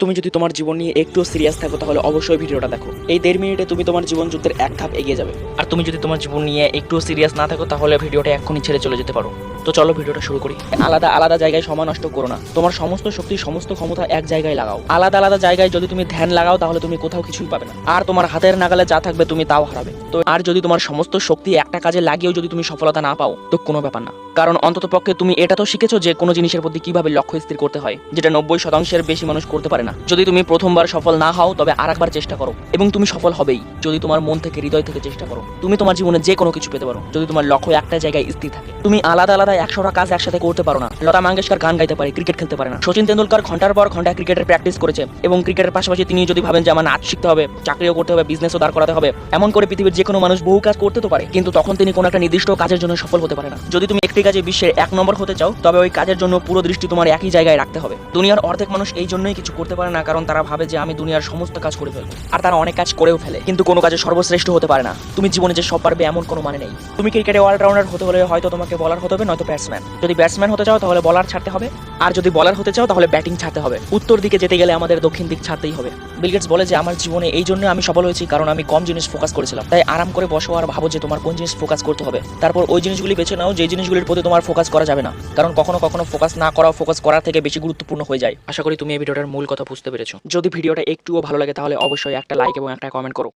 তুমি যদি তোমার জীবন নিয়ে একটু সিরিয়াস থাকো, তাহলে অবশ্যই ভিডিওটা দেখো। এই দেড় মিনিটে তুমি তোমার জীবন যুদ্ধের এক ধাপ এগিয়ে যাবে। আর তুমি যদি তোমার জীবন নিয়ে একটু সিরিয়াস না থাকো, তাহলে ভিডিওটা এক্ষুনি ছেড়ে চলে যেতে পারো। তো চলো ভিডিওটা শুরু করি। আলাদা আলাদা জায়গায় সময় নষ্ট করো না। তোমার সমস্ত শক্তি, সমস্ত ক্ষমতা এক জায়গায় লাগাও। আলাদা আলাদা জায়গায় যদি তুমি ধ্যান লাগাও, তাহলে তুমি কোথাও কিছুই পাবে না। আর তোমার হাতের নাগালে যা থাকবে, তুমি তাও হারাবে। তো আর যদি তোমার সমস্ত শক্তি একটা কাজে লাগিয়েও যদি তুমি সফলতা না পাও, তো কোনো ব্যাপার না। কারণ অন্তত পক্ষে তুমি এটা তো শিখেছো যে কোনো জিনিসের প্রতি কীভাবে লক্ষ্য স্থির করতে হয়, যেটা নব্বই শতাংশের বেশি মানুষ করতে পারে না। যদি তুমি প্রথমবার সফল না হও, তবে আর চেষ্টা করো। এবং তুমি সফল হবেই, যদি তোমার মন থেকে, হৃদয় থেকে চেষ্টা করো। তুমি তোমার জীবনে যে কোনো কিছু পেতে পারো। যদি তোমার লক্ষ্য একটা জায়গায় স্থির থাকে। তুমি আলাদা আলাদা একশোটা কাজ একসাথে করতে পারো না। লতা মঙ্গেশকর গান গাইতে পারে, ক্রিকেট খেলতে পারে না। সচিন তেন্ডুলকর ঘণ্টার পর ঘণ্টা ক্রিকেটের প্র্যাকটিস করেছে এবং ক্রিকেটের পাশাপাশি তিনি যদি ভাবেন যে আমার নাচ শিখতে হবে, চাকরিও করতে হবে বিজনেসও দাঁড় করাতে হবে, এমন করে পৃথিবীর যে কোনো মানুষ বহু কাজ করতে তো পারে, কিন্তু তখন তিনি কোনো একটা নির্দিষ্ট কাজের জন্য সফল হতে পারে না। যদি তুমি একটি কাজে বিশ্বের এক নম্বর হতে চাও, তবে ওই কাজের জন্য পুরো দৃষ্টি তোমার একই জায়গায় রাখতে হবে। দুনিয়ার অর্ধেক মানুষ এই জন্যই কিছু করতে পারে না, কারণ তারা ভাবে যে আমি দুনিয়ার সমস্ত কাজ করে ফেলব। আর তারা অনেক কাজ করেও ফেলে, কিন্তু কোনো কাজে সর্বশ্রেষ্ঠ হতে পারে না। তুমি জীবনে যে সব পারবে এমন কোনো মানে নেই। তুমি ক্রিকেটে অলরাউন্ডার হতে হলে হয়তো তোমাকে বলার হতে হবে, নয়তো ব্যাটসম্যান যদি ব্যাটসম্যান হতে চাও, তাহলে বলার ছাড়তে হবে। আর যদি বলার হতে চাও, তাহলে ব্যাটিং ছাড়তে হবে। উত্তর দিকে যেতে গেলে আমাদের দক্ষিণ দিক ছাড়তেই হবে। বিলগেটস বলে যে, আমার জীবনে এই জন্য আমি সফল হয়েছি, কারণ আমি কম জিনিস ফোকাস করেছিলাম। তাই আরাম করে বসো আর ভাবো যে, তোমার কোন জিনিস ফোকাস করতে হবে। তারপর ওই জিনিসগুলি বেছে নাও যে জিনিসগুলির প্রতি তোমার ফোকাস করা যাবে না। কারণ কখনো কখনো ফোকাস না করা ফোকাস করার থেকে বেশি গুরুত্বপূর্ণ হয়ে যায়। আশা করি তুমি এই ভিডিওটার মূল কথা বুঝতে পেরেছ। যদি ভিডিওটা একটুও ভালো লাগে তাহলে অবশ্যই একটা লাইক এবং একটা কমেন্ট করো।